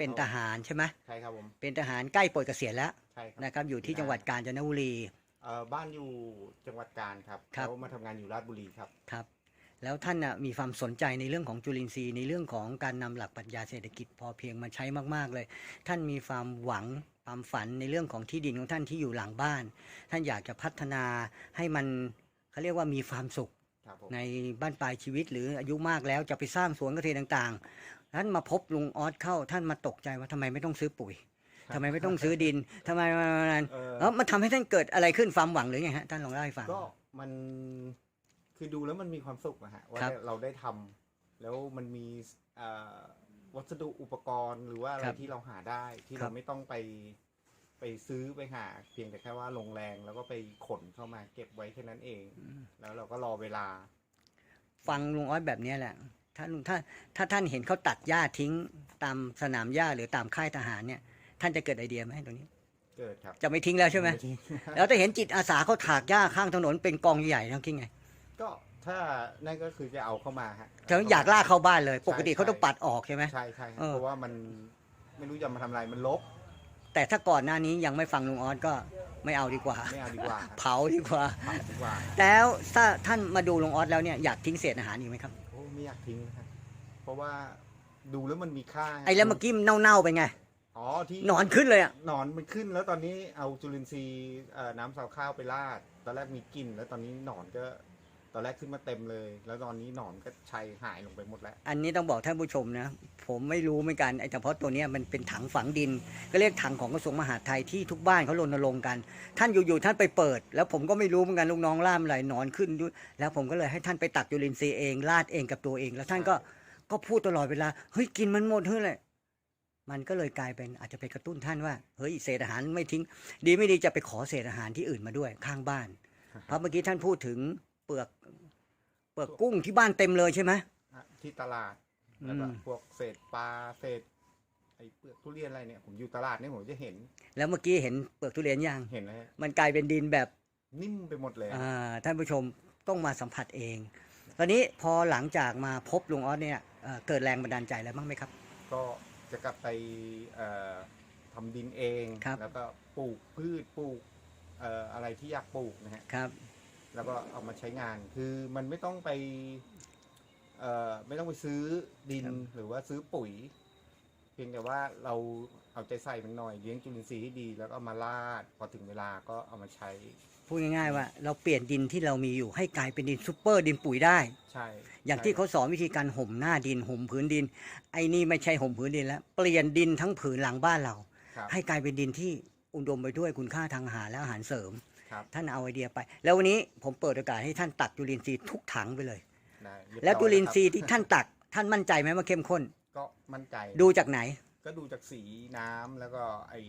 เป็นทหารใช่ไหมใช่ครับผมเป็นทหารใกล้ปลดเกษียณแล้วใช่ครับนะครับ อยู่ที่จังหวัดกาญจนบุรี เอ่อบ้านอยู่จังหวัดกาญครับครับ แล้วมาทำงานอยู่ราชบุรีครับ ครับ แล้วท่านน่ะมีความสนใจในเรื่องของจุลินทรีย์ในเรื่องของการนำหลักปรัชญาเศรษฐกิจพอเพียงมาใช้มาก ๆ เลย ท่านมีความหวังความฝันในเรื่องของที่ดินของท่านที่อยู่หลังบ้าน ท่านอยากจะพัฒนาให้มันเขาเรียกว่ามีความสุข ครับผมในบ้านปลายชีวิตหรืออายุมากแล้วจะไปสร้างสวนเกษตรต่างๆ ท่านมาพบลุงออสเข้า ท่านมาตกใจว่าทำไมไม่ต้องซื้อปุ๋ยทำไมไม่ต้องซื้อดินทำไมมันเออแล้วมันทำให้ท่านเกิดอะไรขึ้นความหวังหรือไงฮะท่านลองเล่าให้ฟังก็มันคือดูแล้วมันมีความสุขนะฮะว่าครับเราได้ทำแล้วมันมีเอ่อวัสดุอุปกรณ์หรือว่าอะไรครับที่เราหาได้ที่ครัเราบไม่ต้องไปไปซื้อไปหาเพียงแต่แค่ว่าลงแรงแล้วก็ไปขนเข้ามาเก็บไว้แค่นั้นเอง แล้วเราก็รอเวลา ฟังลุงออสแบบเนี้ยแหละ ถ้าลุงถ้าถ้าท่านเห็นเขาตัดหญ้าทิ้งตามสนามหญ้าหรือตามค่ายทหารเนี่ย ท่านจะเกิดไอเดียไหมตรงนี้ เกิดครับจะไม่ทิ้งแล้วใช่ไหมจริงแล้วถ้าเห็นจิตอาสาเขาถากหญ้าข้างถนนเป็นกองใหญ่ๆท่านคิดไงก็ถ้านั่นก็คือจะเอาเข้ามาฮะแต่อยากลากเข้าบ้านเลย ปกติใช่เขาต้องปัดออกใช่ไหมใช่ใช่ครับเออเพราะว่ามันไม่รู้จะมาทำอะไรมันลบ แต่ถ้าก่อนหน้านี้ยังไม่ฟังลุงออสก็ไม่เอาดีกว่าไม่เอาดีกว่าครับเผาดีกว่าเผาดีกว่า แล้วถ้าท่านมาดูลุงออสแล้วเนี่ยอยากทิ้งเศษอาหารอีกไหมครับโอ้ ไม่อยากทิ้งนะครับเพราะว่าดูแล้วมันมีค่าไอ้แล้วเมื่อกี้มันเน่าๆไปไงอ๋อที่หนอนขึ้นเลยอะหนอนมันขึ้น แล้วตอนนี้เอาจุลินทรีย์เอ่อน้ำสาวข้าวไปราดตอนแรกมีกลิ่นแล้วตอนนี้หนอนก็ ตอนแรกขึ้นมาเต็มเลย แล้วตอนนี้หนอนก็ชัยหายลงไปหมดแล้ว อันนี้ต้องบอกท่านผู้ชมนะ ผมไม่รู้เหมือนกันไอ้เฉพาะตัวเนี้ยมันเป็นถังฝังดิน ก็เรียกถังของกระทรวงมหาดไทยที่ทุกบ้านเขารณรงค์กัน ท่านอยู่ๆท่านไปเปิด แล้วผมก็ไม่รู้เหมือนกันลูกน้องล่ามไหลหนอนขึ้นด้วยแล้วผมก็เลยให้ท่านไปตักจุลินทรีย์เองราดเองกับตัวเอง แล้วท่านก็ก็พูดตลอดเวลาเฮ้ยกินมันหมดเฮ้ยเลยมันก็เลยกลายเป็นอาจจะไปกระตุ้นท่านว่าเฮ้ยเศษอาหารไม่ทิ้ง ดีไม่ดีจะไปขอเศษอาหารที่อื่นมาด้วยข้างบ้าน เพราะเมื่อกี้ท่านพูดถึง ปลือก เปลือกกุ้งที่บ้านเต็มเลยใช่ไหมที่ตลาดแล้วก็อืมพวกเศษปลาเศษไอ้เปลือกทุเรียนอะไรเนี่ยผมอยู่ตลาดเนี่ยผมจะเห็น แล้วเมื่อกี้เห็นเปลือกทุเรียนยังเห็นเลยฮะมันกลายเป็นดินแบบนิ่มไปหมดเลยอ่าท่านผู้ชมต้องมาสัมผัสเอง ตอนนี้พอหลังจากมาพบลุงออสเนี่ยเอ่อเกิดแรงบันดาลใจแล้วบ้างไหมครับ ก็จะกลับไปเอ่อทำดินเองครับแล้วก็ปลูกพืชปลูกเอ่ออะไรที่อยากปลูกนะฮะครับ แล้วก็เอามาใช้งานคือมันไม่ต้องไปเอ่อไม่ต้องไปซื้อดินครับหรือว่าซื้อปุ๋ย เพียงแต่ว่าเราเอาใจใส่มันหน่อยเลี้ยงจุลินทรีย์ให้ดี แล้วก็เอามาลาดพอถึงเวลาก็เอามาใช้พูดง่ายๆว่า เราเปลี่ยนดินที่เรามีอยู่ให้กลายเป็นดินซูเปอร์ดินปุ๋ยได้ ใช่อย่างที่ใช่เขาสอนวิธีการห่มหน้าดินห่มผืนดิน ไอ้นี่ไม่ใช่ห่มผืนดินแล้ว เปลี่ยนดินทั้งผืนหลังบ้านเรา ครับ ให้กลายเป็นดินที่อุดมไปด้วยคุณค่าทางอาหารและอาหารเสริม ครับท่านเอาไอเดียไป แล้ววันนี้ผมเปิดโอกาสให้ท่านตักจุลินทรีย์ทุกถังไปเลย ได้เรียบแล้วร้อยจุลินทรีย์คบที่ท่านตัก ท่านมั่นใจไหมว่าเข้มข้น ก็มั่นใจดูจากไหน ก็ดูจากสีน้ำแล้วก็ไอ้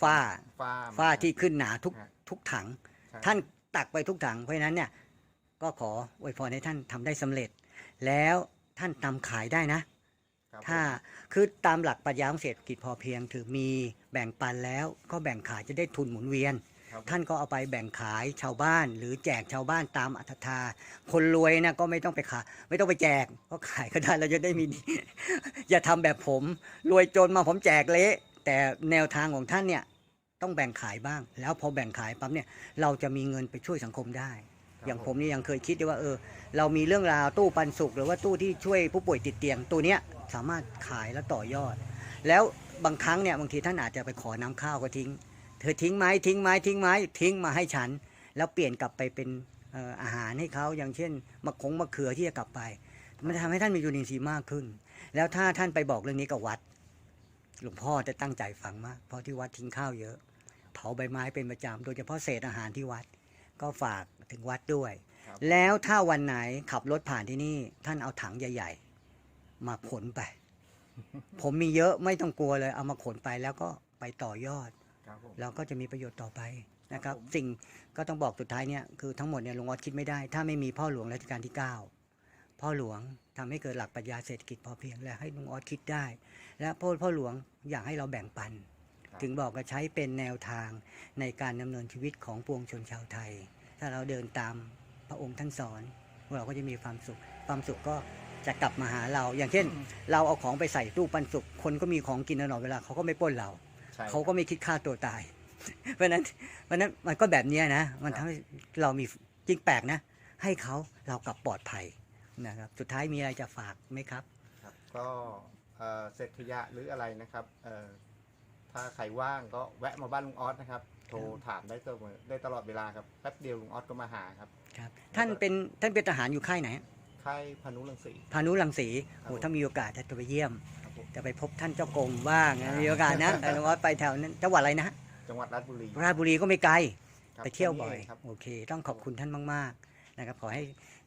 ฝ้า ฝ้าฝ้าที่ขึ้นหนาทุกฮะทุกถัง ใช่ท่านตักไปทุกถัง เพราะฉะนั้นเนี่ยก็ขออวยพรให้ท่านทำได้สำเร็จ แล้วท่านนำขายได้นะ ครับถ้าคือตามหลักปรัชญาของเศรษฐกิจพอเพียงถือมีแบ่งปันแล้วก็แบ่งขายจะได้ทุนหมุนเวียนครับ ท่านก็เอาไปแบ่งขายชาวบ้าน หรือแจกชาวบ้านตามอัตภาคนรวยนะก็ไม่ต้องไปขายไม่ต้องไปแจกก็ขายก็ได้เราจะได้มี อย่าทำแบบผม รวยจนมาผมแจกเละแต่แนวทางของท่านเนี่ยต้องแบ่งขายบ้าง แล้วพอแบ่งขายปั๊บเนี่ยเราจะมีเงินไปช่วยสังคมได้ครับอย่างผมนี่ยังเคยคิดด้วยว่าเออ เรามีเรื่องราวตู้ปันสุขหรือว่าตู้ที่ช่วยผู้ป่วยติดเตียงตัวเนี้ยสามารถขายแล้วต่อยอด แล้วบางครั้งเนี่ยบางทีท่านอาจจะไปขอน้ำข้าวก็ทิ้ง เธอทิ้งไหมทิ้งไหมทิ้งไหมทิ้งมาให้ฉัน แล้วเปลี่ยนกลับไปเป็นเอ่ออาหารให้เขาอย่างเช่นมะขงมะเขือที่จะกลับไป มันจะทำให้ท่านมีจุลินทรีย์มากขึ้น แล้วถ้าท่านไปบอกเรื่องนี้กับวัด หลวงพ่อจะตั้งใจฟังมาก เพราะที่วัดทิ้งข้าวเยอะ เผาใบไม้เป็นประจำโดยเฉพาะเศษอาหารที่วัด ก็ฝากถึงวัดด้วยครับแล้วถ้าวันไหนขับรถผ่านที่นี่ ท่านเอาถังใหญ่ ๆ มาขนไป ผมมีเยอะไม่ต้องกลัวเลย เอามาขนไปแล้วก็ไปต่อยอด ครับผมเราก็จะมีประโยชน์ต่อไปนะครับครับผมสิ่งก็ต้องบอกสุดท้ายเนี่ยคือทั้งหมดเนี่ยหลวงออดคิดไม่ได้ ถ้าไม่มีพ่อหลวงรัชกาลที่ 9 พ่อหลวงทำให้เกิดหลักปรัชญาเศรษฐกิจพอเพียงและให้หลวงออดคิดได้ และพ่อพ่อหลวงอยากให้เราแบ่งปันครับถึงบอกว่าใช้เป็นแนวทางในการดำเนินชีวิตของปวงชนชาวไทย ถ้าเราเดินตามพระองค์ท่านสอนเราก็จะมีความสุข ความสุขก็จะกลับมาหาเรา อย่างเช่น เราเอาของไปใส่ตู้ปันสุกคนก็มีของกินตลอดเวลาเขาก็ไม่ปล้นเราใช่เขาก็ไม่คิดฆ่าตัวตาย เพราะฉะนั้นเพราะฉะนั้นมันก็แบบเนี้ยนะ มันทำให้เรามีจริงแปลกนะ ให้เขาเรากลับปลอดภัยนะครับ สุดท้ายมีอะไรจะฝากไหมครับ ครับก็เอ่อเศษขยะหรืออะไรนะครับเอ่อถ้าใครว่างก็แวะมาบ้านลุงออสนะครับ โทรถามได้ตลอดได้ตลอดเวลาครับแป๊บเดียวลุงออสก็มาหาครับ ครับ ท่านเป็นท่านเป็นทหารอยู่ค่ายไหนค่ายพานุรังสีพานุรังสีครัโอ้บถ้ามีโอกาสจะไปเยี่ยมครับผม จะไปพบท่านเจ้ากรมบ้างนะมีโอกาสนะแต่ว่าไปแถวนั้นจังหวัดอะไรนะฮะจังหวัดราชบุรีราชบุรีก็ไม่ไกล ครับไปเที่ยวบ่อยแค่นี้งครับ โอเค ต้องขอบคุณท่านมากๆนะครับขอให้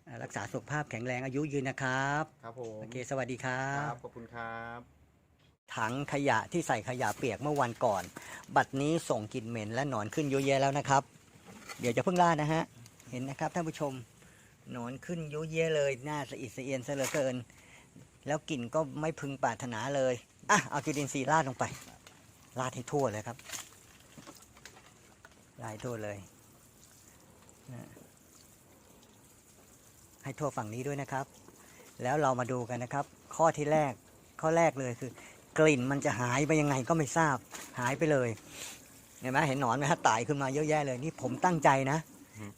เอ่อรักษาสุขภาพแข็งแรงอายุยืนนะครับครับผมโอเคสวัสดีครัครับ บ ขอบคุณครับ ถังขยะที่ใส่ขยะเปียกเมื่อวันก่อน บัดนี้ส่งกลิ่นเหม็นและหนอนขึ้นเยอะแยะแล้วนะครับ เดี๋ยวจะเพิ่งล่าดนะฮะ เห็นนะครับท่านผู้ชม หนอนขึ้นเยอะแยะเลยหน้าสะอิดสะเอียนซะเหลือเกิน แล้วกลิ่นก็ไม่พึงปรารถนาเลยอะเอาจุลินทรีย์ราดลงไปราดให้ทั่วเลยครับราดทั่วเลยให้ทั่วฝั่งนี้ด้วยนะครับ แล้วเรามาดูกันนะครับ ข้อที่แรกข้อแรกเลยคือ กลิ่นมันจะหายไปยังไงก็ไม่ทราบหายไปเลยเห็นไหมเห็นหนอนไหมฮะไต่ขึ้นมาเยอะแยะเลยนี่ผมตั้งใจนะ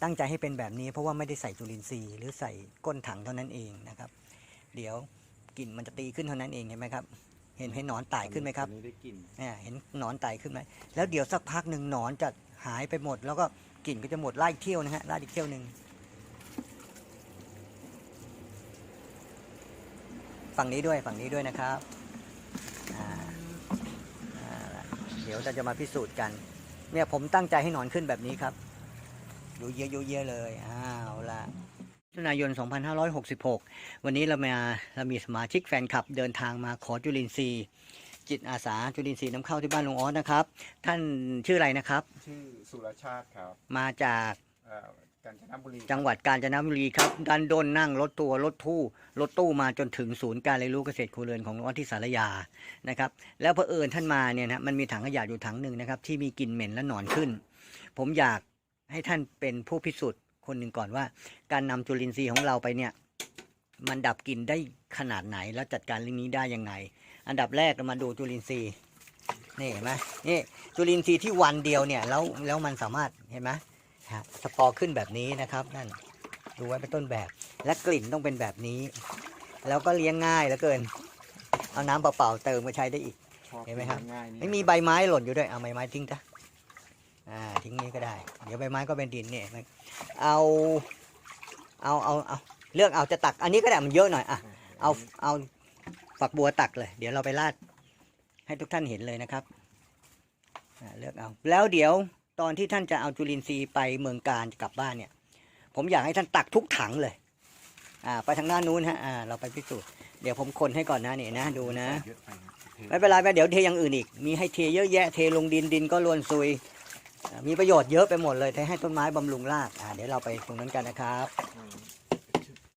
ตั้งใจให้เป็นแบบนี้เพราะว่าไม่ได้ใส่จุลินทรีย์หรือใส่ก้นถังเท่านั้นเองนะครับ เดี๋ยว กลิ่นมันจะตีขึ้นเท่านั้นเองเห็นไหมครับเห็นเห็นหนอนไต่ขึ้นไหมครับอันนี้ได้กลิ่นเนี่ยเห็นหนอนไต่ขึ้นไหมแล้วเดี๋ยวสักพักหนึ่งหนอนจะหายไปหมด แล้วก็กลิ่นก็จะหมดไล่เที่ยวนะฮะไล่อีกเที่ยวหนึ่งฝั่งนี้ด้วยฝั่งนี้ด้วยนะครับอ่าอ่าละเดี๋ยวเราจะมาพิสูจน์กัน เนี่ยผมตั้งใจให้หนอนขึ้นแบบนี้ครับดูเยอะๆเยอะเลย อ้าวละ มิถุนายน 2566 วันนี้เรามาเรามีสมาชิกแฟนคลับเดินทางมาขอจุลินทรีย์ จิตอาสาจุลินทรีย์น้ำเข้าที่บ้านลุงออสนะครับ ท่านชื่ออะไรนะครับ ชื่อสุรชาติครับ มาจากเอ่อกาญจนบุรีจังหวัดกาญจนบุรีครับ ดันโดนนั่งรถตัวรถทู่รถตู้มาจนถึงศูนย์การเรียนรู้เกษตรครัวเรือนของลุงออสที่สารยานะครับ แล้วเผอิญท่านมาเนี่ยนะมันมีถังขยะอยู่ถังหนึ่งนะครับที่มีกลิ่นเหม็นและหนอนขึ้น ผมอยากให้ท่านเป็นผู้พิสูจน์ คนหนึ่งก่อนว่า การนำจุลินทรีย์ของเราไปเนี่ย มันดับกลิ่นได้ขนาดไหนแล้วจัดการเรื่องนี้ได้ยังไง อันดับแรกเรามาดูจุลินทรีย์นี่เห็นไหมนี่จุลินทรีย์ที่วันเดียวเนี่ยแล้วแล้วมันสามารถเห็นไหมฮะสปอร์ขึ้นแบบนี้นะครับนั่นดูไว้เป็นต้นแบบ และกลิ่นต้องเป็นแบบนี้ แล้วก็เลี้ยงง่ายเหลือเกิน เอาน้ำเปล่าๆเติมมาใช้ได้อีกชอบเห็นไหมครับง่ายๆนี่ไม่มีใบไม้หล่นอยู่ด้วยเอาใบไม้ทิ้งจ้ะ อ่าทิ้งนี้ก็ได้ เดี๋ยวใบไม้ก็เป็นดินเนี่ยเอาเอาเอาเอาเลือกเอาจะตักอันนี้ก็ได้มันเยอะหน่อยอะเอาเอาฝักบัวตักเลย เดี๋ยวเราไปราดให้ทุกท่านเห็นเลยนะครับอ่าเลือกเอา แล้วเดี๋ยวตอนที่ท่านจะเอาจุลินทรีย์ไปเมืองการกลับบ้านเนี่ย ผมอยากให้ท่านตักทุกถังเลยอ่าไปทางด้านนู้นฮะอ่าเราไปพิสูจน์เดี๋ยวผมคนให้ก่อนนะนี่นะดูนะเยอไปครับเทไม่เป็นไรไปเดี๋ยวเทอย่างอื่นอีก มีให้เทเยอะแยะเทลงดินดินก็ล้วนซุยอ่า มีประโยชน์เยอะไปหมดเลยเทให้ต้นไม้บำรุงรากอ่าเดี๋ยวเราไปตรงนั้นกันนะครับ